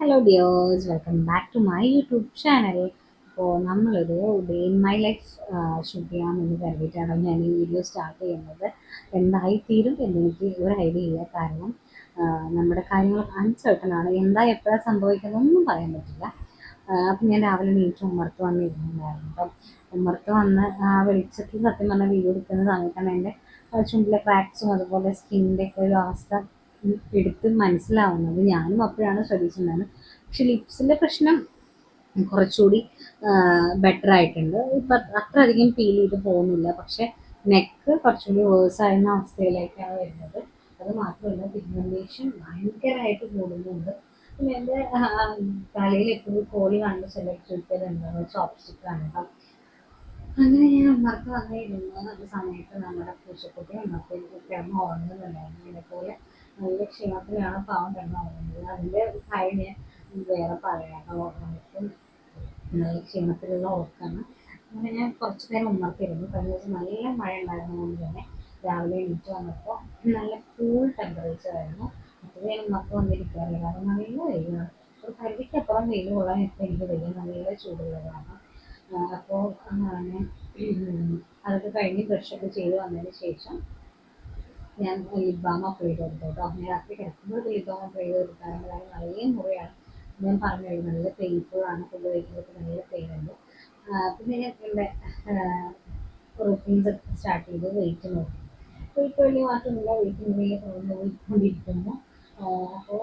Hello dears welcome back to my YouTube channel അപ്പോൾ നമ്മളൊരു day in my life shoot ചെയ്യാമെന്ന് കരുതിയിട്ടാണ് ഞാൻ ഈ വീഡിയോ സ്റ്റാർട്ട് ചെയ്യുന്നത്. എന്തായിത്തീരും എന്നെനിക്ക് ഒരു ഐഡിയ ഇല്ല. കാരണം നമ്മുടെ കാര്യങ്ങൾ അൺസർട്ടൺ ആണ്. എന്താ എപ്പോഴാണ് സംഭവിക്കുന്നതൊന്നും പറയാൻ പറ്റില്ല. അപ്പം ഞാൻ രാവിലെ നീറ്റ് ഉമ്മർത്ത് വന്നിരുന്നുണ്ടായിരുന്നു. അപ്പം ഉമ്മർത്ത് വന്ന് ആ വെളിച്ചത്തിൽ സത്യം പറഞ്ഞാൽ വീഡിയോ എടുക്കുന്ന സമയത്താണ് എന്റെ ചുണ്ടിലെ ക്രാക്സും അതുപോലെ സ്കിന്നിന്റെ ഒക്കെ ഒരു അവസ്ഥ എടുത്ത് മനസ്സിലാവുന്നത് ഞാനും അപ്പോഴാണ് ശ്രദ്ധിച്ചിട്ടുണ്ടായിരുന്നത്. പക്ഷെ ലിപ്സിന്റെ പ്രശ്നം കുറച്ചുകൂടി ബെറ്റർ ആയിട്ടുണ്ട്. ഇപ്പം അത്ര അധികം ഫീൽ ചെയ്ത് പോകുന്നില്ല. പക്ഷെ നെക്ക് കുറച്ചുകൂടി വേഴ്സ് ആയിരുന്ന അവസ്ഥയിലേക്കാണ് വരുന്നത്. അത് മാത്രമല്ല പിഗ്മെന്റേഷൻ ഭയങ്കരമായിട്ട് കൂടുന്നുണ്ട്. പിന്നെ എന്റെ തലയിൽ എപ്പോഴും കോളി കണ്ട് സെലക്ട് ചെയ്തിട്ടുണ്ട് ചോപ്സ്റ്റിക്കാണ് അപ്പം അങ്ങനെ ഞാൻ അമ്മർക്ക് വന്നിരുന്നു സമയത്ത് നമ്മുടെ പൂച്ചക്കുട്ടി അമ്മയ്ക്ക് കിടന്ന് ഉറങ്ങുന്നുണ്ടായിരുന്നു എന്നെ പോലെ നല്ല ക്ഷീണത്തിലാണ് പാവം കിടന്നുറങ്ങുന്നത് അതിന്റെ കാര്യം ഞാൻ വേറെ പറയാം ഉറക്കം നല്ല ക്ഷീണത്തിലുള്ള ഉറക്കാണ് അങ്ങനെ ഞാൻ കുറച്ച് നേരം ഉമ്മർത്തിരുന്നു കഴിഞ്ഞ ദിവസം നല്ല മഴ ഉണ്ടായിരുന്നതുകൊണ്ട് തന്നെ രാവിലെ എണീറ്റ് വന്നപ്പോൾ നല്ല കൂൾ ടെമ്പറേച്ചർ ആയിരുന്നു. അപ്പോൾ ഞാൻ ഉമ്മർക്ക് വന്നിരിക്കാറില്ല കാരണം നല്ല വെയിലാണ്. ഒരു പരിധിക്കപ്പുറം വെയിൽ കൊള്ളാൻ ഇപ്പം എനിക്ക് വലിയ നല്ല ചൂടുള്ളതാണ്. അപ്പോൾ അതൊക്കെ കഴിഞ്ഞ് ബ്രഷൊക്കെ ചെയ്ത് വന്നതിന് ശേഷം ഞാൻ ലിപ് ബാം അപ്ലൈ ചെയ്ത് കൊടുത്തു കേട്ടോ ഞാൻ രാത്രി കിടക്കുമ്പോൾ ലിപ് ബാം അപ്ലൈ ചെയ്ത് കൊടുക്കാറുണ്ട് കാരണം നല്ല മുറിയാണ്. ഞാൻ പറഞ്ഞു കഴിഞ്ഞാൽ നല്ല പെയിൻഫുൾ ആണ് ഫുഡ് കഴിക്കുമ്പോൾ നല്ല പെയിൻ ഉണ്ട് പിന്നെ ഞാൻ എന്റെ റൂട്ടീൻസ് ഒക്കെ സ്റ്റാർട്ട് ചെയ്ത് വെയിറ്റ് നോക്കി. വെയിറ്റ് വലിയ മാറ്റമില്ല വെയിറ്റ് നോക്കിക്കൊണ്ടിരിക്കുന്നു. അപ്പോൾ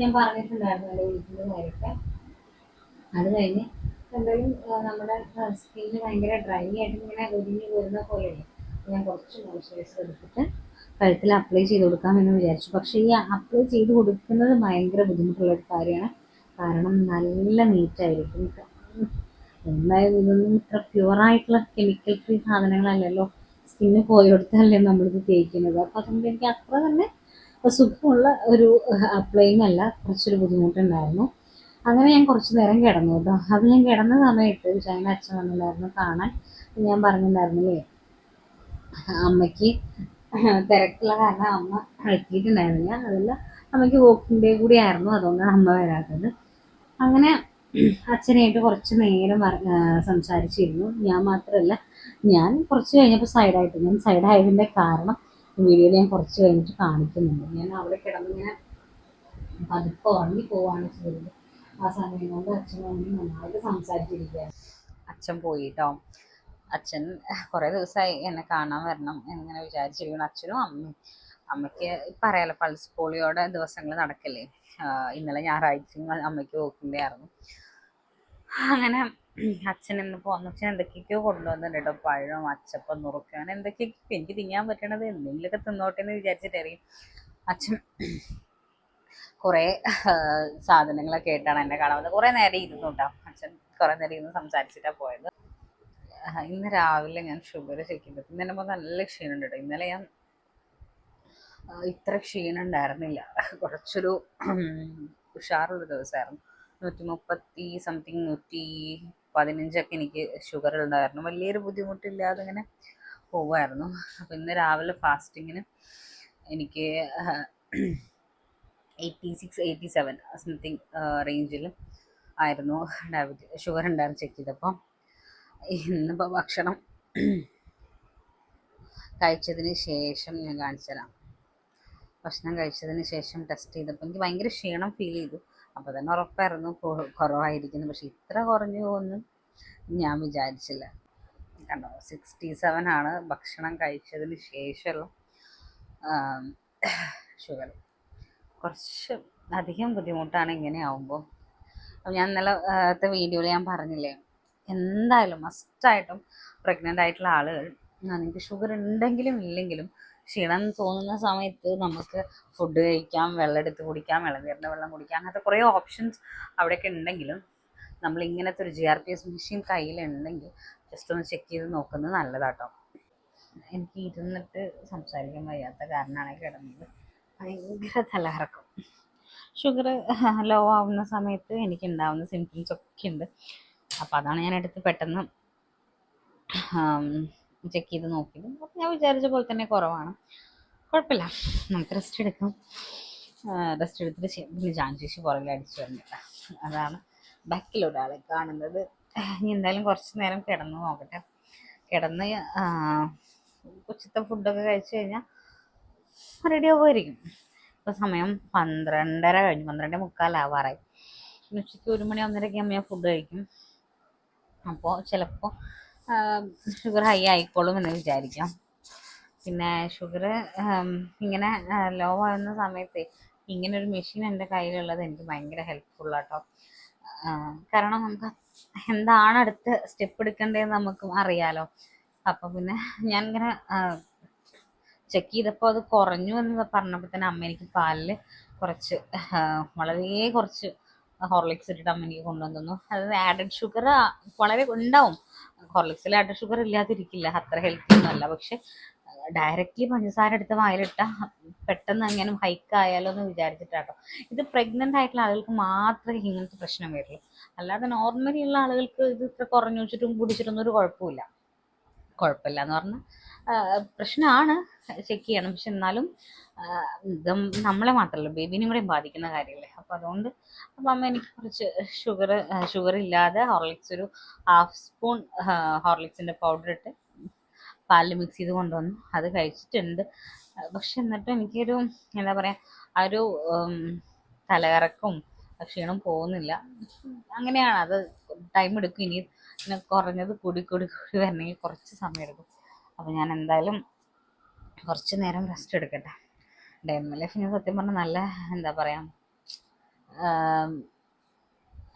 ഞാൻ പറഞ്ഞിട്ടുണ്ടായിരുന്നു എന്റെ വീട്ടിന്റെ കാര്യമൊക്കെ അത് കഴിഞ്ഞ് എന്തായാലും നമ്മുടെ സ്കിന്ന് ഭയങ്കര ഡ്രൈ ആയിട്ട് ഇങ്ങനെ ഒതുങ്ങി വരുന്ന പോലെയാണ് ഞാൻ കുറച്ച് മോയ്സ്ചറൈസർ എടുത്തിട്ട് കഴുത്തിൽ അപ്ലൈ ചെയ്ത് കൊടുക്കാമെന്ന് വിചാരിച്ചു. പക്ഷേ ഈ അപ്ലൈ ചെയ്ത് കൊടുക്കുന്നത് ഭയങ്കര ബുദ്ധിമുട്ടുള്ള ഒരു കാര്യമാണ്. കാരണം നല്ല നീറ്റായിരിക്കും എന്തായാലും ഇതൊന്നും ഇത്ര പ്യുവറായിട്ടുള്ള കെമിക്കൽ ഫ്രീ സാധനങ്ങളല്ലല്ലോ. സ്കിന്ന് പോയെടുത്തല്ലേ നമ്മളിത് തേക്കുന്നത്. അപ്പോൾ അതുകൊണ്ട് എനിക്ക് അത്ര തന്നെ സുഖമുള്ള ഒരു അപ്ലൈയിങ് അല്ല കുറച്ചൊരു ബുദ്ധിമുട്ടുണ്ടായിരുന്നു. അങ്ങനെ ഞാൻ കുറച്ച് നേരം കിടന്നു കേട്ടോ അത് ഞാൻ കിടന്ന സമയത്ത് ചൈന അച്ഛൻ വന്നിട്ടുണ്ടായിരുന്നു കാണാൻ. ഞാൻ പറഞ്ഞിട്ടുണ്ടായിരുന്നില്ലേ അമ്മയ്ക്ക് തിരക്കുള്ള കാരണം അമ്മ എത്തിയിട്ടുണ്ടായിരുന്നില്ല അതല്ല അമ്മയ്ക്ക് വോക്കിംഗ് ഡേ കൂടി ആയിരുന്നു അതുകൊണ്ടാണ് അമ്മ വരാത്തത്. അങ്ങനെ അച്ഛനായിട്ട് കുറച്ച് നേരം സംസാരിച്ചിരുന്നു. ഞാൻ മാത്രമല്ല ഞാൻ കുറച്ച് കഴിഞ്ഞപ്പോൾ സൈഡായിട്ട് ഞാൻ സൈഡായതിന്റെ കാരണം വീഡിയോയിൽ ഞാൻ കുറച്ച് കഴിഞ്ഞിട്ട് കാണിക്കുന്നുണ്ട്. ഞാൻ അവിടെ കിടന്നിങ്ങനെ പതുക്കെ ഉറങ്ങി പോവാണ് ചെയ്തത്. ആ സമയം കൊണ്ട് അച്ഛനും അമ്മയും നന്നായിട്ട് സംസാരിച്ചിരിക്കുകയാണ്. അച്ഛൻ പോയി കേട്ടോ അച്ഛൻ കുറേ ദിവസമായി എന്നെ കാണാൻ വരണം എന്നിങ്ങനെ വിചാരിച്ചിരിക്കുന്നു. അച്ഛനും അമ്മയും. അമ്മയ്ക്ക് പറയാലോ പൾസ് പോളിയോടെ ദിവസങ്ങൾ നടക്കല്ലേ ഇന്നലെ ഞായറാഴ്ചയും അമ്മയ്ക്ക് വോക്കിന്റെ ആയിരുന്നു അങ്ങനെ അച്ഛൻ ഇന്ന് പോന്ന അച്ഛൻ എന്തൊക്കെയൊക്കെയോ കൊണ്ടുവന്നിട്ടുണ്ട് കേട്ടോ. പഴം അച്ചപ്പം നുറുക്കുക അങ്ങനെ എന്തൊക്കെയൊക്കെ എനിക്ക് തിന്നാൻ പറ്റണത് എന്തെങ്കിലുമൊക്കെ തിന്നോട്ടെ എന്ന് വിചാരിച്ചിട്ടായിരിക്കും. അച്ഛൻ കുറേ സാധനങ്ങളൊക്കെ ആയിട്ടാണ് എന്നെ കാണാൻ വന്നത്. കുറേ നേരം ഇരുന്നു കേട്ടോ. അച്ഛൻ കുറേ നേരം ഇരുന്ന് സംസാരിച്ചിട്ടാണ് പോയത്. ഇന്ന് രാവിലെ ഞാൻ ഷുഗർ ചെക്ക് ചെയ്തു. ഇന്നലെ മുഖം നല്ല ക്ഷീണമുണ്ട് കേട്ടോ ഇന്നലെ ഞാൻ ഇത്ര ക്ഷീണം ഉണ്ടായിരുന്നില്ല കുറച്ചൊരു ഉഷാറുള്ള ദിവസമായിരുന്നു. നൂറ്റി മുപ്പത്തി സംതിങ് നൂറ്റി പതിനഞ്ചൊക്കെ എനിക്ക് ഷുഗർ ഉണ്ടായിരുന്നു. വലിയൊരു ബുദ്ധിമുട്ടില്ലാതെ ഇങ്ങനെ പോവുമായിരുന്നു അപ്പം ഇന്ന് രാവിലെ ഫാസ്റ്റിങ്ങിന് എനിക്ക് eighty six eighty seven something റേഞ്ചിൽ ആയിരുന്നു. ഡയബറ്റി ഷുഗർ ഉണ്ടായിരുന്നു ചെക്ക് ചെയ്തപ്പോൾ ഇന്നിപ്പോൾ ഭക്ഷണം കഴിച്ചതിന് ശേഷം ഞാൻ കാണിച്ചു തരാം ഭക്ഷണം കഴിച്ചതിന് ശേഷം ടെസ്റ്റ് ചെയ്തപ്പോൾ എനിക്ക് ഭയങ്കര ക്ഷീണം ഫീൽ ചെയ്തു. അപ്പോൾ തന്നെ ഉറപ്പായിരുന്നു കുറവായിരിക്കുന്നു. പക്ഷെ ഇത്ര കുറഞ്ഞു പോകുന്നു ഞാൻ വിചാരിച്ചില്ല. കണ്ടോ സിക്സ്റ്റി സെവൻ ആണ് ഭക്ഷണം കഴിച്ചതിന് ശേഷമുള്ള ഷുഗർ കുറച്ച് അധികം ബുദ്ധിമുട്ടാണ് ഇങ്ങനെ ആവുമ്പോൾ അപ്പം ഞാൻ ഇന്നലെ വീഡിയോയിൽ ഞാൻ പറഞ്ഞില്ലേ എന്തായാലും മസ്റ്റായിട്ടും പ്രഗ്നന്റ് ആയിട്ടുള്ള ആളുകൾ നിങ്ങൾക്ക് ഷുഗർ ഉണ്ടെങ്കിലും ഇല്ലെങ്കിലും ക്ഷീണം തോന്നുന്ന സമയത്ത് നമുക്ക് ഫുഡ് കഴിക്കാം വെള്ളം എടുത്ത് കുടിക്കാം ഇളനീരിന്റെ വെള്ളം കുടിക്കാം അങ്ങനത്തെ കുറേ ഓപ്ഷൻസ് അവിടെയൊക്കെ ഉണ്ടെങ്കിലും നമ്മൾ ഇങ്ങനത്തെ ഒരു G R P S machine കയ്യിലുണ്ടെങ്കിൽ ജസ്റ്റ് ഒന്ന് ചെക്ക് ചെയ്ത് നോക്കുന്നത് നല്ലതാട്ടോ. എനിക്ക് ഇരുന്നിട്ട് സംസാരിക്കാൻ വയ്യാത്ത കാരണമാണ് കിടന്നത്. ഭയങ്കര തലകറക്കം. ഷുഗർ ലോ ആവുന്ന സമയത്ത് എനിക്ക് ഉണ്ടാവുന്ന സിംറ്റംസ് ഒക്കെ ഉണ്ട്. അപ്പോൾ അതാണ് ഞാൻ എടുത്ത് പെട്ടെന്ന് ചെക്ക് ചെയ്ത് നോക്കിയത്. അപ്പൊ ഞാൻ വിചാരിച്ച പോലെ തന്നെ കുറവാണ്. കുഴപ്പമില്ല. നമുക്ക് റെസ്റ്റ് എടുക്കാം. റെസ്റ്റ് എടുത്തിട്ട് പിന്നെ ജാൻശേഷി പുറകിൽ അടിച്ചു വരുന്നില്ല അതാണ് ബാക്കിലൊരാളെ കാണുന്നത്. ഇനി എന്തായാലും കുറച്ച് നേരം കിടന്ന് നോക്കട്ടെ. കിടന്ന് ഉച്ചത്തെ ഫുഡൊക്കെ കഴിച്ചു കഴിഞ്ഞാൽ റെഡി ആവുമായിരിക്കും. ഇപ്പോൾ സമയം പന്ത്രണ്ടര കഴിഞ്ഞു. പന്ത്രണ്ട് മുക്കാലാവാറായി. ഉച്ചയ്ക്ക് ഒരു മണി ഒന്നരയ്ക്ക് ഞാൻ ഫുഡ് കഴിക്കും. അപ്പോൾ ചിലപ്പോൾ ഷുഗർ ഹൈ ആയിക്കോളും എന്ന് വിചാരിക്കാം. പിന്നെ ഷുഗർ ഇങ്ങനെ ലോ ആവുന്ന സമയത്ത് ഇങ്ങനെ ഒരു മെഷീൻ എന്റെ കയ്യിലുള്ളത് എനിക്ക് ഭയങ്കര ഹെൽപ്ഫുള്ളാട്ടോ കാരണം നമുക്ക് എന്താണ് അടുത്ത സ്റ്റെപ്പ് എടുക്കേണ്ടതെന്ന് നമുക്ക് അറിയാലോ. അപ്പം പിന്നെ ഞാൻ ഇങ്ങനെ ചെക്ക് ചെയ്തപ്പോൾ അത് കുറഞ്ഞു എന്ന് പറഞ്ഞപ്പോൾ തന്നെ അമ്മ എനിക്ക് പാലിൽ കുറച്ച് വളരെ കുറച്ച് ഹോർലിക്സ് ഇട്ടിട്ട് അമ്മ കൊണ്ടുവന്നു തന്നു അത് ആഡഡ് ഷുഗർ വളരെ ഉണ്ടാവും. ഹോർലിക്സിൽ ആഡഡ് ഷുഗർ ഇല്ലാതിരിക്കില്ല അത്ര ഹെൽത്തി ഒന്നുമല്ല പക്ഷെ ഡയറക്റ്റ്ലി പഞ്ചസാര എടുത്ത് വായിലിട്ട പെട്ടെന്ന് എങ്ങനെ ഹൈക്ക് ആയാലോ എന്ന് വിചാരിച്ചിട്ടാട്ടോ. ഇത് പ്രഗ്നന്റ് ആയിട്ടുള്ള ആളുകൾക്ക് മാത്രമേ ഇങ്ങനത്തെ പ്രശ്നം വരുള്ളൂ. അല്ലാതെ നോർമലി ഉള്ള ആളുകൾക്ക് ഇത് ഇത്ര കുറഞ്ഞു വെച്ചിട്ടും കുടിച്ചിട്ടൊന്നും ഒരു കുഴപ്പമില്ല കുഴപ്പമില്ല എന്ന് പറഞ്ഞാൽ പ്രശ്നമാണ്. ചെക്ക് ചെയ്യണം. പക്ഷെ എന്നാലും നമ്മളെ മാത്രമല്ല. ബേബിനെയും കൂടെ ബാധിക്കുന്ന കാര്യമല്ലേ? അപ്പോൾ അതുകൊണ്ട് അപ്പം അമ്മ എനിക്ക് കുറച്ച് ഷുഗർ ഷുഗർ ഇല്ലാതെ ഹോർലിക്സ് ഒരു ഹാഫ് സ്പൂൺ ഹോർലിക്സിന്റെ പൗഡർ ഇട്ട് പാലിൽ മിക്സ് ചെയ്ത് കൊണ്ടുവന്നു. അത് കഴിച്ചിട്ടുണ്ട്. പക്ഷെ എന്നിട്ടും എനിക്കൊരു എന്താ പറയുക ആ ഒരു തലകറക്കും ക്ഷീണം പോകുന്നില്ല. അങ്ങനെയാണ്. അത് ടൈം എടുക്കും. ഇനി കുറഞ്ഞത് കൂടി കൂടി കൂടി വരണമെങ്കിൽ കുറച്ച് സമയം എടുക്കും. അപ്പോൾ ഞാൻ എന്തായാലും കുറച്ച് നേരം റെസ്റ്റ് എടുക്കട്ടെ. ഡെമോ ലൈഫ് ഞാൻ സത്യം പറഞ്ഞാൽ നല്ല എന്താ പറയുക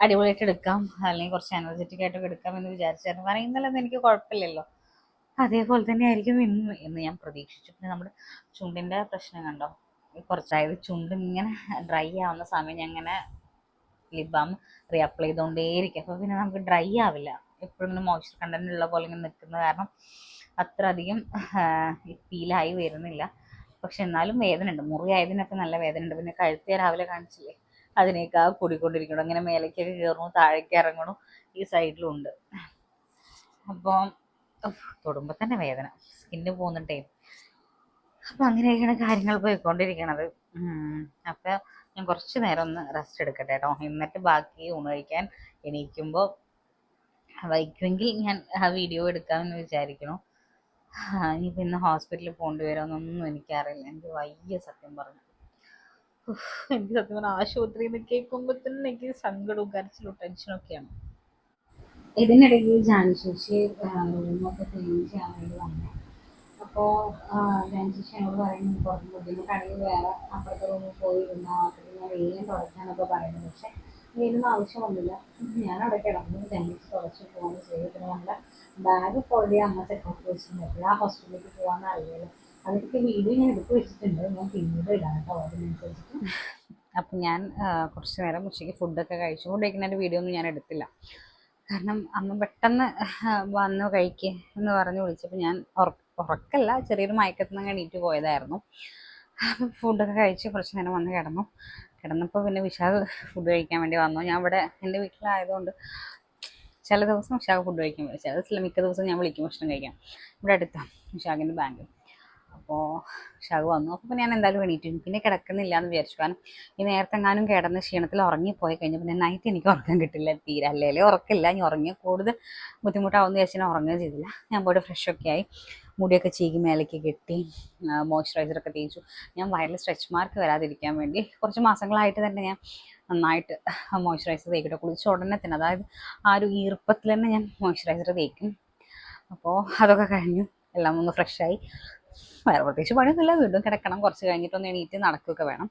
അടിപൊളിയായിട്ട് എടുക്കാം. അല്ലെങ്കിൽ കുറച്ച് എനർജറ്റിക് ആയിട്ടൊക്കെ എടുക്കാം എന്ന് വിചാരിച്ചായിരുന്നു. കാരണം എനിക്ക് കുഴപ്പമില്ലല്ലോ. അതേപോലെ തന്നെ ആയിരിക്കും ഇന്ന്. എന്ന് ഞാൻ പ്രതീക്ഷിച്ചു. പിന്നെ നമ്മുടെ ചുണ്ടിന്റെ പ്രശ്നം കണ്ടോ? കുറച്ചായത് ചുണ്ട് ഇങ്ങനെ ഡ്രൈ ആവുന്ന സമയം ഞാൻ ഇങ്ങനെ ലിപ് ബാം റീഅപ്ലൈ ചെയ്തുകൊണ്ടേയിരിക്കും അപ്പോൾ പിന്നെ നമുക്ക് ഡ്രൈ ആവില്ല. എപ്പോഴും ഇങ്ങനെ മോയ്സ്ചർ കണ്ടന്റ് ഉള്ള പോലെ ഇങ്ങനെ നിൽക്കുന്നത് കാരണം അത്ര അധികം ഫീലായി വരുന്നില്ല. പക്ഷെ എന്നാലും വേദന ഉണ്ട് മുറി ആയതിനൊക്കെ നല്ല വേദന ഉണ്ട് പിന്നെ കഴുത്തേ രാവിലെ കാണിച്ചില്ലേ? അതിനേക്കാൾ കൂടിക്കൊണ്ടിരിക്കണം അങ്ങനെ മേലേക്കൊക്കെ കയറണു താഴേക്ക് ഇറങ്ങണു ഈ സൈഡിലും ഉണ്ട് അപ്പോൾ തൊടുമ്പോൾ തന്നെ വേദന. സ്കിന്ന് പോകുന്നുണ്ടേ. അപ്പം അങ്ങനെയൊക്കെയാണ് കാര്യങ്ങൾ പോയിക്കൊണ്ടിരിക്കണത്. അപ്പോൾ ഞാൻ കുറച്ച് നേരം ഒന്ന് റെസ്റ്റ് എടുക്കട്ടെ കേട്ടോ. എന്നിട്ട് ബാക്കി ഊണ് കഴിക്കാൻ എണീക്കുമ്പോൾ വൈക്കുമെങ്കിൽ ഞാൻ ആ വീഡിയോ എടുക്കാമെന്ന് വിചാരിക്കണം ഇനി ഇന്ന് ഹോസ്പിറ്റലിൽ പോകേണ്ടി വരുമെന്നൊന്നും എനിക്കറിയില്ല. എനിക്ക് വലിയ സത്യം പറഞ്ഞു. എനിക്ക് സത്യം പറഞ്ഞാൽ ആശുപത്രിയിൽ നിന്ന് കേൾക്കുമ്പോൾ തന്നെ എനിക്ക് സങ്കടവും കരച്ചിലും ടെൻഷനും ഒക്കെയാണ്. ഇതിനിടയിൽ ജാനുശേഷി റൂമൊക്കെ ക്ലീൻ ചെയ്യാൻ വേണ്ടി വന്നു. അപ്പോൾ ജാനശേഷി എന്നോട് പറയുന്നത് കുറച്ച് ബുദ്ധിമുട്ടാണെങ്കിൽ വേറെ അപ്പുറത്തെ റൂമിൽ പോയി ഇരുന്നാൽ മാത്രമേ ഞാൻ വെയിലും തുടയ്ക്കാനൊക്കെ പറയുന്നത് പക്ഷെ വെയിലൊന്നും വന്നില്ല ഞാൻ അവിടെ കിടന്നു ജനലിച്ച് തുടച്ച് പോകുന്നു ചെയ്തു. പിന്നെ നമ്മുടെ ബാഗ് ഓൾറെഡി അങ്ങനത്തെ സെറ്റാക്കി വെച്ചിട്ടുണ്ട് എപ്പോഴാ ഹോസ്പിറ്റലിലേക്ക് പോകാമെന്ന് അറിയില്ലല്ലോ. അതിലേക്ക് വീഡിയോ ഞാൻ എടുത്ത് വെച്ചിട്ടുണ്ട്. ഞാൻ പിന്നീട് ഇടാം കേട്ടോ. അപ്പം ഞാൻ കുറച്ച് നേരം ഉച്ചയ്ക്ക് ഫുഡൊക്കെ കഴിച്ചു ഫുഡ് കഴിക്കുന്നതിന്റെ വീഡിയോ ഒന്നും ഞാൻ എടുത്തില്ല. കാരണം അമ്മ പെട്ടെന്ന് വന്നു കഴിക്കുക എന്ന് പറഞ്ഞ് വിളിച്ചപ്പോൾ ഞാൻ ഉറക്കല്ല ചെറിയൊരു മയക്കത്തിൽ നിന്ന് എണീറ്റ് പോയതായിരുന്നു. അപ്പം ഫുഡൊക്കെ കഴിച്ച് കുറച്ച് നേരം വന്ന് കിടന്നു. കിടന്നപ്പോൾ പിന്നെ വിശാഖ് ഫുഡ് കഴിക്കാൻ വേണ്ടി വന്നു. ഞാൻ ഇവിടെ എന്റെ വീട്ടിലായതുകൊണ്ട് ചില ദിവസം വിശാഖ് ഫുഡ് കഴിക്കാൻ വരും. ചില ദിവസം മിക്ക ദിവസം ഞാൻ വിളിക്കും ഭക്ഷണം കഴിക്കാം ഇവിടെ അടുത്താണ് വിശാഖിന്റെ ബാങ്ക്. അപ്പോൾ ഷാഗ് വന്നു. അപ്പോൾ ഞാൻ എന്തായാലും എണീറ്റു. പിന്നെ കിടക്കുന്നില്ല എന്ന് വിചാരിച്ചു. കാരണം ഈ നേരത്തെ എങ്ങാനും കിടന്ന് ക്ഷീണത്തിൽ ഉറങ്ങിപ്പോയി കഴിഞ്ഞാൽ പിന്നെ നൈറ്റ് എനിക്ക് ഉറക്കം കിട്ടില്ല. തീരെ അല്ലേ ഉറക്കില്ല. ഞാൻ ഉറങ്ങിയ കൂടുതൽ ബുദ്ധിമുട്ടാവുമെന്ന് വിചാരിച്ചു ഞാൻ ഉറങ്ങുകയും ചെയ്തില്ല. ഞാൻ പോയിട്ട് ഫ്രഷ് ഒക്കെ ആയി. മുടിയൊക്കെ ചീകി മേലേക്ക് കെട്ടി മോയ്സ്ചറൈസറൊക്കെ തേച്ചു. ഞാൻ വയറിൽ സ്ട്രെച്ച് മാർക്ക് വരാതിരിക്കാൻ വേണ്ടി കുറച്ച് മാസങ്ങളായിട്ട് തന്നെ ഞാൻ നന്നായിട്ട് മോയ്സ്ചറൈസർ തേക്കിട്ട്. കുളിച്ച ഉടനെ തന്നെ അതായത് ആ ഒരു ഈർപ്പത്തിൽ തന്നെ ഞാൻ മോയ്സ്ചറൈസർ തേക്കും. അപ്പോൾ അതൊക്കെ കഴിഞ്ഞു. എല്ലാം ഒന്ന് ഫ്രഷായി വേറെ പ്രത്യേകിച്ച് പണിയൊന്നുമില്ല. വീണ്ടും കിടക്കണം. കുറച്ച് കഴിഞ്ഞിട്ടൊന്ന് എണീറ്റ് നടക്കുകയൊക്കെ വേണം.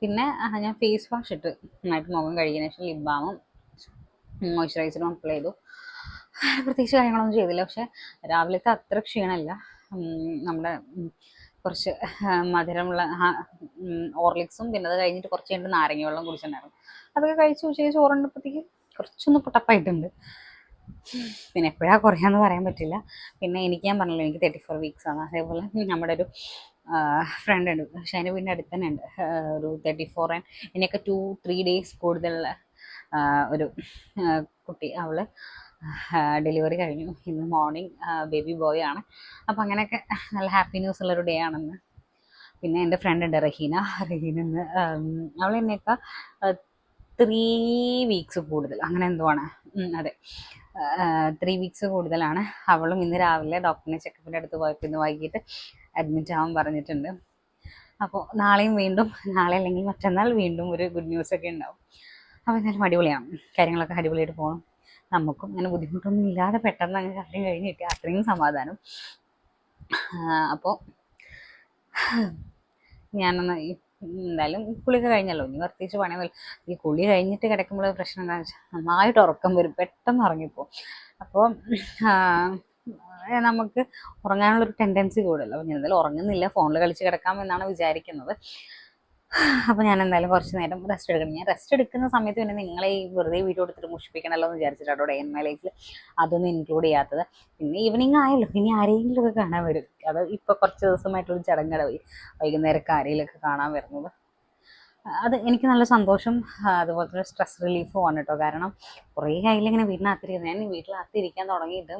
പിന്നെ ഞാൻ ഫേസ് വാഷ് ഇട്ട് നന്നായിട്ട് മുഖം കഴുകിയതിന് ശേഷം ലിപ് ബാമും മോയ്സ്ചറൈസറും അപ്ലൈ ചെയ്തു. പ്രത്യേകിച്ച് കാര്യങ്ങളൊന്നും ചെയ്തില്ല. പക്ഷെ രാവിലത്തെ അത്ര ക്ഷീണമല്ല. നമ്മുടെ കുറച്ച് മധുരമുള്ള ഓർലിക്സും പിന്നെ അത് കഴിഞ്ഞിട്ട് കുറച്ച് കഴിഞ്ഞിട്ട് നാരങ്ങ വെള്ളം കുടിച്ചിട്ടുണ്ടായിരുന്നു അതൊക്കെ കഴിച്ച് ഉച്ചയ്ക്ക് ചോറുണ്ടപ്പോഴത്തേക്ക് കുറച്ചൊന്ന് പുട്ടപ്പായിട്ടുണ്ട്. പിന്നെ എപ്പോഴാണ് കുറയാന്ന് പറയാൻ പറ്റില്ല. പിന്നെ എനിക്ക് ഞാൻ പറഞ്ഞല്ലോ എനിക്ക് തേർട്ടി ഫോർ വീക്സ് ആണ്. അതേപോലെ നമ്മുടെ ഒരു ഫ്രണ്ട് ഉണ്ട്. പക്ഷേ അതിന്റെ വീടിന്റെ അടുത്ത് തന്നെ ഉണ്ട്. ഒരു തേർട്ടി ഫോർ ആൻഡ് ഇനിയൊക്കെ ടു ത്രീ ഡേയ്സ് കൂടുതലുള്ള ഒരു കുട്ടി അവൾ ഡെലിവറി കഴിഞ്ഞു. ഇന്ന് മോർണിംഗ് ബേബി ബോയ് ആണ്. അപ്പം അങ്ങനെയൊക്കെ നല്ല ഹാപ്പി ന്യൂസ് ഉള്ളൊരു ഡേ ആണെന്ന്. പിന്നെ എന്റെ ഫ്രണ്ട് ഉണ്ട് റഹീന. റഹീന അവൾ എന്നെയൊക്കെ ത്രീ വീക്സ് കൂടുതൽ. അങ്ങനെ എന്തോ ആണ്. അതെ. ത്രീ വീക്സ് കൂടുതലാണ്. അവളും ഇന്ന് രാവിലെ ഡോക്ടറിനെ ചെക്കപ്പിന്റെ അടുത്ത് പോയപ്പോൾ ഇന്ന് വൈകിട്ട് അഡ്മിറ്റ് ആവാൻ പറഞ്ഞിട്ടുണ്ട്. അപ്പോൾ നാളെയും വീണ്ടും നാളെ അല്ലെങ്കിൽ മറ്റന്നാൾ വീണ്ടും ഒരു ഗുഡ് ന്യൂസ് ഒക്കെ ഉണ്ടാവും. അപ്പോൾ എന്തായാലും അടിപൊളിയാണ്. കാര്യങ്ങളൊക്കെ അടിപൊളിയായിട്ട് പോകണം നമുക്കും അങ്ങനെ ബുദ്ധിമുട്ടൊന്നും ഇല്ലാതെ പെട്ടെന്ന് അങ്ങനെ കാര്യം കഴിഞ്ഞ് കിട്ടിയ അത്രയും സമാധാനം. അപ്പോൾ ഞാനൊന്ന് എന്തായാലും കുളിയൊക്കെ കഴിഞ്ഞല്ലോ. ഇനി പ്രത്യേകിച്ച് പണിയൊന്നുമില്ല. ഈ കുളി കഴിഞ്ഞിട്ട് കിടക്കുമ്പോൾ പ്രശ്നം എന്താണെന്ന് വെച്ചാൽ നന്നായിട്ട് ഉറക്കം വരും. പെട്ടെന്ന് ഉറങ്ങിപ്പോവും. അപ്പോൾ നമുക്ക് ഉറങ്ങാനുള്ളൊരു ടെൻഡൻസി കൂടുതലോ. ഞാൻ എന്തായാലും ഉറങ്ങുന്നില്ല. ഫോണിൽ കളിച്ച് കിടക്കാം എന്നാണ് വിചാരിക്കുന്നത്. അപ്പോൾ ഞാൻ എന്തായാലും കുറച്ച് നേരം റെസ്റ്റ് എടുക്കണം. ഞാൻ റെസ്റ്റ് എടുക്കുന്ന സമയത്ത് പിന്നെ നിങ്ങളെ ഈ വെറുതെ വീഡിയോ എടുത്തിട്ട് മുഷിപ്പിക്കണമല്ലോ എന്ന് വിചാരിച്ചിട്ടാണ് അവിടെ എൻ ലൈഫിൽ അതൊന്നും ഇൻക്ലൂഡ് ചെയ്യാത്തത്. പിന്നെ ഈവനിങ് ആയല്ലോ. ഇനി ആരെങ്കിലും ഒക്കെ കാണാൻ വരും. അത് ഇപ്പോൾ കുറച്ച് ദിവസമായിട്ടൊരു ചടങ്ങട വൈകുന്നേരമൊക്കെ ആരെങ്കിലുമൊക്കെ കാണാൻ വരുന്നത്. അത് എനിക്ക് നല്ല സന്തോഷം. അതുപോലെ തന്നെ സ്ട്രെസ് റിലീഫുമാണ് കേട്ടോ. കാരണം കുറേ ആയില്ല ഇങ്ങനെ വീട്ടിനകത്തിരിക്കുന്നത്. ഞാൻ വീട്ടിനകത്തിരിക്കാൻ തുടങ്ങിയിട്ട്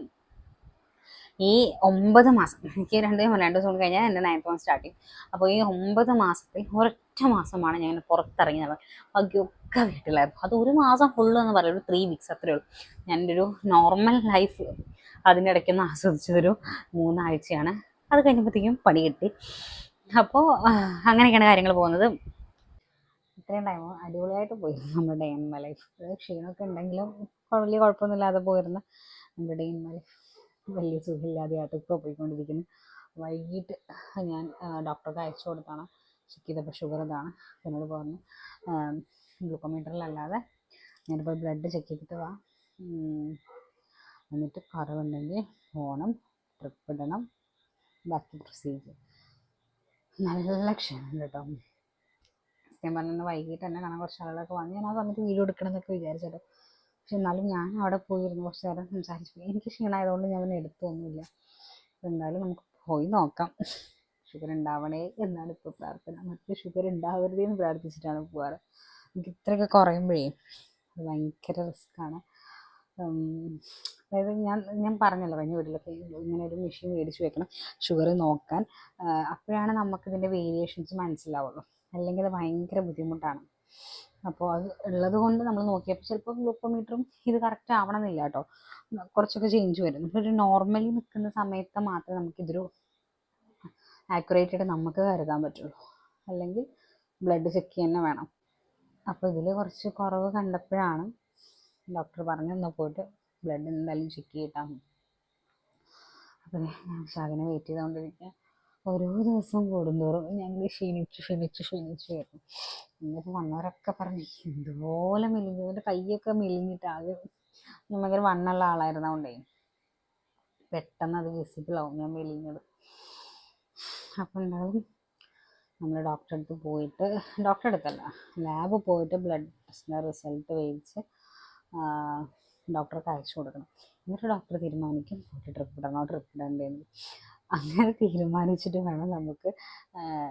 ഈ ഒമ്പത് മാസം എനിക്ക് രണ്ട് രണ്ട് ദിവസം കഴിഞ്ഞാൽ എന്റെ നയൻത്ത് മന്ത് സ്റ്റാർട്ട് ചെയ്യും അപ്പോൾ ഈ ഒമ്പത് മാസത്തിൽ ഒരൊറ്റ മാസമാണ് ഞാൻ പുറത്തിറങ്ങിയത് ബാക്കിയൊക്കെ വീട്ടിലായിരുന്നു. അത് ഒരു മാസം ഫുള്ള് എന്ന് പറയുന്നത് ഒരു ത്രീ വീക്സ് അത്രയേ ഉള്ളൂ. ഞാൻ എന്റെ ഒരു നോർമൽ ലൈഫ് അതിന്റെ ഇടയ്ക്കൊന്ന് ആസ്വദിച്ചതൊരു മൂന്നാഴ്ചയാണ്. അത് കഴിഞ്ഞപ്പോഴത്തേക്കും പണി കിട്ടി. അപ്പോൾ അങ്ങനെയൊക്കെയാണ് കാര്യങ്ങൾ പോകുന്നത്. ഇത്രയും ടൈം അടിപൊളിയായിട്ട് പോയി നമ്മുടെ ഡേ ഇൻ മൈ ലൈഫ് ക്ഷീണമൊക്കെ ഉണ്ടെങ്കിലും വലിയ കുഴപ്പമൊന്നുമില്ലാതെ പോയിരുന്ന. നമ്മുടെ ഡേ ഇൻ മൈ ലൈഫ് വലിയ സുഖമില്ലാതെയായിട്ട് ഇപ്പോൾ പോയിക്കൊണ്ടിരിക്കുന്നു. വൈകിട്ട് ഞാൻ ഡോക്ടർക്ക് അയച്ചു കൊടുത്താണ്. ചെക്ക് ചെയ്തപ്പോൾ ഷുഗർ ഇതാണ്. എന്നോട് പറഞ്ഞു ഗ്ലൂക്കോമീറ്ററിലല്ലാതെ ഞാനിപ്പോൾ ബ്ലഡ് ചെക്ക് ചെയ്തിട്ട് വാ. എന്നിട്ട് കുറവുണ്ടെങ്കിൽ പോകണം ട്രിപ്പ് ഇടണം. ബാക്കി പ്രൊസീജിയർ നല്ല ക്ഷീണം കേട്ടോ. സത്യം പറഞ്ഞാൽ വൈകിട്ട് തന്നെ കാണാൻ കുറച്ച് ആളുകളൊക്കെ വന്ന്. ഞാൻ ആ സമയത്ത് വീഡിയോ എടുക്കണം എന്നൊക്കെ വിചാരിച്ചല്ലോ. പക്ഷെ എന്നാലും ഞാൻ അവിടെ പോയിരുന്നു കുറച്ച് നേരം സംസാരിച്ചു എനിക്ക് ക്ഷീണമായതുകൊണ്ട് ഞാൻ എടുത്തൊന്നുമില്ല. എന്തായാലും നമുക്ക് പോയി നോക്കാം. ഷുഗർ ഉണ്ടാവണേ എന്നാണ് ഇപ്പോൾ പ്രാർത്ഥന. മറ്റു ഷുഗർ ഉണ്ടാവരുത് എന്ന് പ്രാർത്ഥിച്ചിട്ടാണ് പോവാറ്. എനിക്ക് ഇത്രയൊക്കെ കുറയുമ്പോഴേ അത് ഭയങ്കര റിസ്ക്കാണ് അതായത് ഞാൻ ഞാൻ പറഞ്ഞല്ലോ കഴിഞ്ഞ വീട്ടിലൊക്കെ ഇങ്ങനെ ഒരു മെഷീൻ മേടിച്ച് വെക്കണം ഷുഗർ നോക്കാൻ. അപ്പോഴാണ് അപ്പോഴാണ് നമുക്കിതിന്റെ വേരിയേഷൻസ് മനസ്സിലാവുള്ളൂ. അല്ലെങ്കിൽ അത് ഭയങ്കര ബുദ്ധിമുട്ടാണ്. അപ്പോൾ അത് ഉള്ളത് കൊണ്ട് നമ്മൾ നോക്കിയപ്പോൾ ചിലപ്പോൾ ഗ്ലൂക്കോമീറ്ററും ഇത് കറക്റ്റ് ആവണമെന്നില്ല കേട്ടോ. കുറച്ചൊക്കെ ചേഞ്ച് വരും. ഒരു നോർമലി നിൽക്കുന്ന സമയത്ത് മാത്രമേ നമുക്കിതൊരു ആക്യുറേറ്റ് ആയിട്ട് നമുക്ക് കരുതാൻ പറ്റുള്ളൂ. അല്ലെങ്കിൽ ബ്ലഡ് ചെക്ക് തന്നെ വേണം. അപ്പോൾ ഇതിൽ കുറച്ച് കുറവ് കണ്ടപ്പോഴാണ് ഡോക്ടർ പറഞ്ഞു എന്നാൽ പോയിട്ട് ബ്ലഡ് എന്തായാലും ചെക്ക് ചെയ്തിട്ടാൽ മതി. അപ്പോൾ ഞാൻ ഷാഗിനെ വെയിറ്റ് ചെയ്തുകൊണ്ടിരിക്കുക ഓരോ ദിവസം കൂടുന്തോറും ഞങ്ങൾ ക്ഷീണിച്ച് ക്ഷീണിച്ച് ക്ഷീണിച്ച് വരും എന്നിട്ട് വന്നവരൊക്കെ പറഞ്ഞു ഇതുപോലെ മെലിഞ്ഞു. എന്റെ കൈയൊക്കെ മെലിഞ്ഞിട്ട് ആകെ ഞാൻ ഭയങ്കര വണ്ണുള്ള ആളായിരുന്നതുകൊണ്ടേ പെട്ടെന്ന് അത് വിസിബിളാവും ഞാൻ മെലിഞ്ഞത്. അപ്പോൾ ഉണ്ടാകും നമ്മൾ ഡോക്ടറെ അടുത്ത് പോയിട്ട് ഡോക്ടറെ അടുത്തല്ല ലാബ് പോയിട്ട് ബ്ലഡ് ടെസ്റ്റിന്റെ റിസൾട്ട് വേവിച്ച് ഡോക്ടർക്ക് അയച്ചു കൊടുക്കണം. എന്നിട്ട് ഡോക്ടർ തീരുമാനിക്കും പോയിട്ട് ട്രിപ്പ് ഇടണോ ട്രിപ്പ് ഇടണ്ടേന്ന്. അങ്ങനെ തീരുമാനിച്ചിട്ട് വേണം നമുക്ക്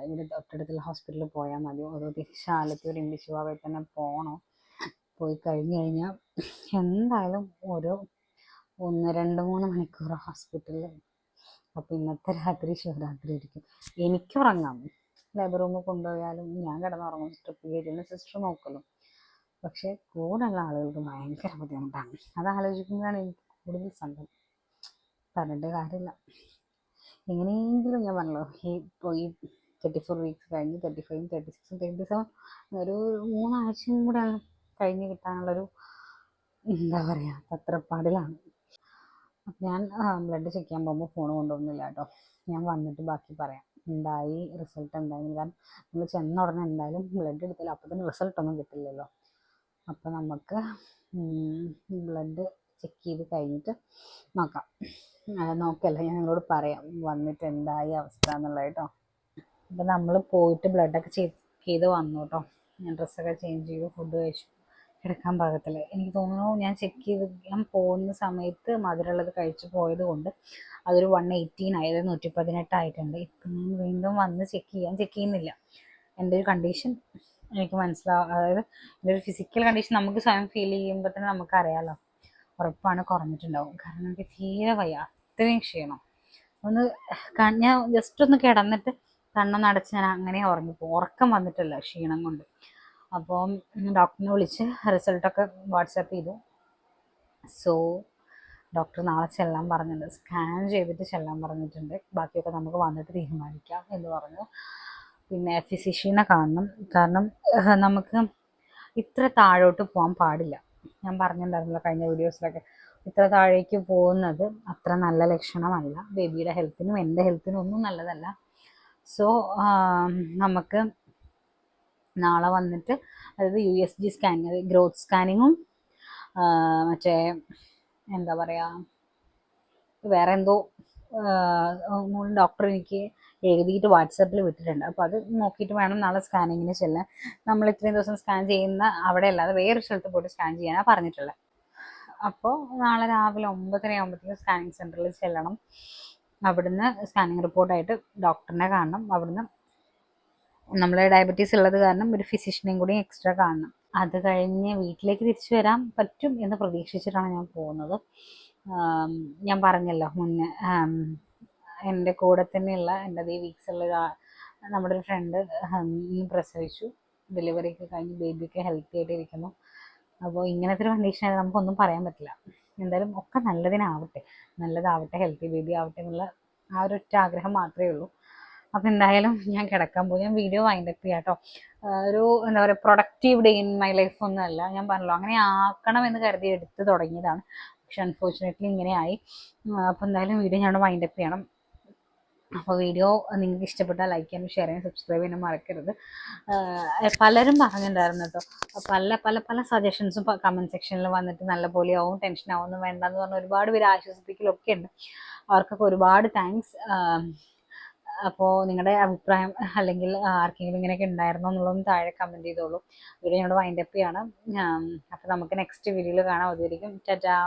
ഇവിടെ തൊട്ടടുത്തുള്ള ഹോസ്പിറ്റലിൽ പോയാൽ മതി ഓരോ ഒരു ഇംഗ്ലീഷ് വിഭാഗത്തിൽ തന്നെ പോകണോ പോയി കഴിഞ്ഞ് കഴിഞ്ഞാൽ എന്തായാലും ഓരോ ഒന്ന് രണ്ട് മൂന്ന് മണിക്കൂർ ഹോസ്പിറ്റലിൽ അപ്പോൾ ഇന്നത്തെ രാത്രി ശിവരാത്രി ആയിരിക്കും. എനിക്ക് ഉറങ്ങാം ലേബർ റൂമിൽ കൊണ്ടുപോയാലും ഞാൻ കിടന്നുറങ്ങും ട്രിപ്പ് കയറ്റുന്ന സിസ്റ്റർ നോക്കല്ലോ പക്ഷേ കൂടെയുള്ള ആളുകൾക്ക് ഭയങ്കര ബുദ്ധിമുട്ടാണ്. അത് ആലോചിക്കുമ്പോഴാണ് എനിക്ക് കൂടുതൽ സങ്കടം. പറഞ്ഞിട്ട് കാര്യമില്ല. എങ്ങനെയെങ്കിലും ഞാൻ പറഞ്ഞല്ലോ ഈ ഈ തേർട്ടി ഫോർ വീക്സ് കഴിഞ്ഞ് തേർട്ടി ഫൈവും തേർട്ടി സിക്സും തേർട്ടി സെവൻ ഒരു മൂന്നാഴ്ചയും കൂടെ കഴിഞ്ഞ് കിട്ടാനുള്ളൊരു എന്താ പറയുക തത്രപ്പാടിലാണ്. ഞാൻ ബ്ലഡ് ചെക്ക് ചെയ്യാൻ പോകുമ്പോൾ ഫോൺ കൊണ്ടുപോകുന്നില്ല കേട്ടോ ഞാൻ വന്നിട്ട് ബാക്കി പറയാം. എന്തായി? റിസൾട്ട് എന്തായി? കാരണം നമ്മൾ ചെന്ന ഉടനെ എന്തായാലും ബ്ലഡ് എടുത്താലും അപ്പം തന്നെ റിസൾട്ട് ഒന്നും കിട്ടില്ലല്ലോ. അപ്പം നമുക്ക് ബ്ലഡ് ചെക്ക് ചെയ്ത് കഴിഞ്ഞിട്ട് നോക്കാം. നോക്കല്ല ഞാൻ നിങ്ങളോട് പറയാം. വന്നിട്ട് എന്തായി അവസ്ഥ എന്നുള്ളത് കേട്ടോ അപ്പം നമ്മൾ പോയിട്ട് ബ്ലഡൊക്കെ ചെക്ക് ചെയ്ത് വന്നു കേട്ടോ ഞാൻ ഡ്രസ്സൊക്കെ ചേഞ്ച് ചെയ്തു ഫുഡ് കഴിച്ചു. കിടക്കാൻ പാകത്തില്ല. എനിക്ക് തോന്നുന്നു ഞാൻ ചെക്ക് ചെയ്ത് ഞാൻ പോകുന്ന സമയത്ത് മധുരമുള്ളത് കഴിച്ചു പോയത് കൊണ്ട് അതൊരു വൺ എയ്റ്റീൻ ആയത് നൂറ്റി പതിനെട്ടായിട്ടുണ്ട് ഇപ്പം ഞാൻ വീണ്ടും വന്ന് ചെക്ക് ചെയ്യാൻ ചെക്ക് ചെയ്യുന്നില്ല. എന്റെ ഒരു കണ്ടീഷൻ എനിക്ക് മനസ്സിലാവും അതായത് എന്റെ ഒരു ഫിസിക്കൽ കണ്ടീഷൻ നമുക്ക് സ്വയം ഫീൽ ചെയ്യുമ്പോൾ തന്നെ നമുക്കറിയാമല്ലോ ഉറപ്പാണ് കുറഞ്ഞിട്ടുണ്ടാവും. കാരണം എനിക്ക് തീരെ വയ്യ. അത്രയും ക്ഷീണം. ഒന്ന് ഞാൻ ജസ്റ്റ് ഒന്ന് കിടന്നിട്ട് കണ്ണൊന്നടച്ച് ഞാൻ അങ്ങനെ ഉറങ്ങിപ്പോകും ഉറക്കം വന്നിട്ടല്ല ക്ഷീണം കൊണ്ട്. അപ്പോൾ ഡോക്ടറിനെ വിളിച്ച് റിസൾട്ടൊക്കെ വാട്സാപ്പ് ചെയ്തു. സോ ഡോക്ടർ നാളെ ചെല്ലാൻ പറഞ്ഞിട്ടുണ്ട്. സ്കാൻ ചെയ്തിട്ട് ചെല്ലാൻ പറഞ്ഞിട്ടുണ്ട്. ബാക്കിയൊക്കെ നമുക്ക് വന്നിട്ട് തീരുമാനിക്കാം എന്ന് പറഞ്ഞു. പിന്നെ ഫിസിഷ്യനെ കാണണം. കാരണം നമുക്ക് ഇത്ര താഴോട്ട് പോകാൻ പാടില്ല. ഞാൻ പറഞ്ഞിട്ടുണ്ടായിരുന്നല്ലോ കഴിഞ്ഞ വീഡിയോസിലൊക്കെ. ഇത്ര താഴേക്ക് പോകുന്നത് അത്ര നല്ല ലക്ഷണമല്ല. ബേബിയുടെ ഹെൽത്തിനും എന്റെ ഹെൽത്തിനും ഒന്നും നല്ലതല്ല. സോ നമുക്ക് നാളെ വന്നിട്ട് അതായത് U S G scanning growth സ്കാനിങ്ങും മറ്റേ എന്താ പറയുക വേറെ എന്തോ ഡോക്ടർ എനിക്ക് എഴുതിയിട്ട് വാട്സാപ്പിൽ വിട്ടിട്ടുണ്ട്. അപ്പോൾ അത് നോക്കിയിട്ട് വേണം നാളെ സ്കാനിങ്ങിന് ചെല്ലാൻ. നമ്മൾ ഇത്രയും ദിവസം സ്കാൻ ചെയ്യുന്ന അവിടെ അല്ലാതെ വേറെ സ്ഥലത്ത് പോയിട്ട് സ്കാൻ ചെയ്യാനാണ് പറഞ്ഞിട്ടുള്ളത്. അപ്പോൾ നാളെ രാവിലെ ഒമ്പതര ആകുമ്പോഴത്തേക്കും സ്കാനിങ് സെന്ററിൽ ചെല്ലണം. അവിടുന്ന് സ്കാനിങ് റിപ്പോർട്ടായിട്ട് ഡോക്ടറിനെ കാണണം. അവിടുന്ന് നമ്മൾ ഡയബറ്റീസ് ഉള്ളത് കാരണം ഒരു ഫിസിഷ്യനെയും കൂടി എക്സ്ട്രാ കാണണം. അത് കഴിഞ്ഞ് വീട്ടിലേക്ക് തിരിച്ചു വരാൻ പറ്റും എന്ന് പ്രതീക്ഷിച്ചിട്ടാണ് ഞാൻ പോകുന്നത്. ഞാൻ പറഞ്ഞല്ലോ മുന്നേ എന്റെ കൂടെ തന്നെയുള്ള എന്റെ അതേ വീക്സ് ഉള്ള ഒരു ആ- നമ്മുടെ ഒരു ഫ്രണ്ട് പ്രസവിച്ചു. ഡെലിവറി ഒക്കെ കഴിഞ്ഞ് ബേബിയൊക്കെ ഹെൽത്തി ആയിട്ട് ഇരിക്കുന്നു. അപ്പോൾ ഇങ്ങനത്തെ ഒരു കണ്ടീഷനായി നമുക്കൊന്നും പറയാൻ പറ്റില്ല. എന്തായാലും ഒക്കെ നല്ലതിനാവട്ടെ. നല്ലതാവട്ടെ ഹെൽത്തി ബേബി ആവട്ടെ എന്നുള്ള ആ ഒരു ഒറ്റ ആഗ്രഹം മാത്രമേ ഉള്ളൂ. അപ്പോൾ എന്തായാലും ഞാൻ കിടക്കാൻ പോകും. ഞാൻ വീഡിയോ വൈൻഡപ്പ് ചെയ്യാം കേട്ടോ. ഒരു എന്താ പറയുക productive day in my life ഒന്നുമല്ല ഞാൻ പറഞ്ഞല്ലോ അങ്ങനെ ആക്കണം എന്ന് കരുതി എടുത്ത് തുടങ്ങിയതാണ്. പക്ഷെ അൺഫോർച്ചുനേറ്റ്ലി ഇങ്ങനെയായി. അപ്പോൾ എന്തായാലും വീഡിയോ ഞാൻ വൈൻഡപ്പ് ചെയ്യണം. അപ്പോൾ വീഡിയോ നിങ്ങൾക്ക് ഇഷ്ടപ്പെട്ടാൽ ലൈക്ക് ചെയ്യാനും ഷെയർ ചെയ്യാനും സബ്സ്ക്രൈബ് ചെയ്യാനും മറക്കരുത്. പലരും പറഞ്ഞിട്ടുണ്ടായിരുന്നു കേട്ടോ. പല പല പല സജഷൻസും കമന്റ് സെക്ഷനിൽ വന്നിട്ട് നല്ല പോലെ ആവും ടെൻഷൻ ആവുമെന്ന് വേണ്ടെന്ന് പറഞ്ഞ് ഒരുപാട് പേര് ആശ്വസിപ്പിക്കലൊക്കെ ഉണ്ട്. അവർക്കൊക്കെ ഒരുപാട് താങ്ക്സ് അപ്പോൾ നിങ്ങളുടെ അഭിപ്രായം അല്ലെങ്കിൽ ആർക്കെങ്കിലും ഇങ്ങനെയൊക്കെ ഉണ്ടായിരുന്നോ എന്നുള്ളതൊന്ന് താഴെ കമന്റ് ചെയ്തോളൂ. വീഡിയോ ഞങ്ങളുടെ വൈൻഡപ്പ് ചെയ്യാണ്. അപ്പോൾ നമുക്ക് നെക്സ്റ്റ് വീഡിയോയിൽ കാണാം. അതുവരെയും ടാറ്റാ.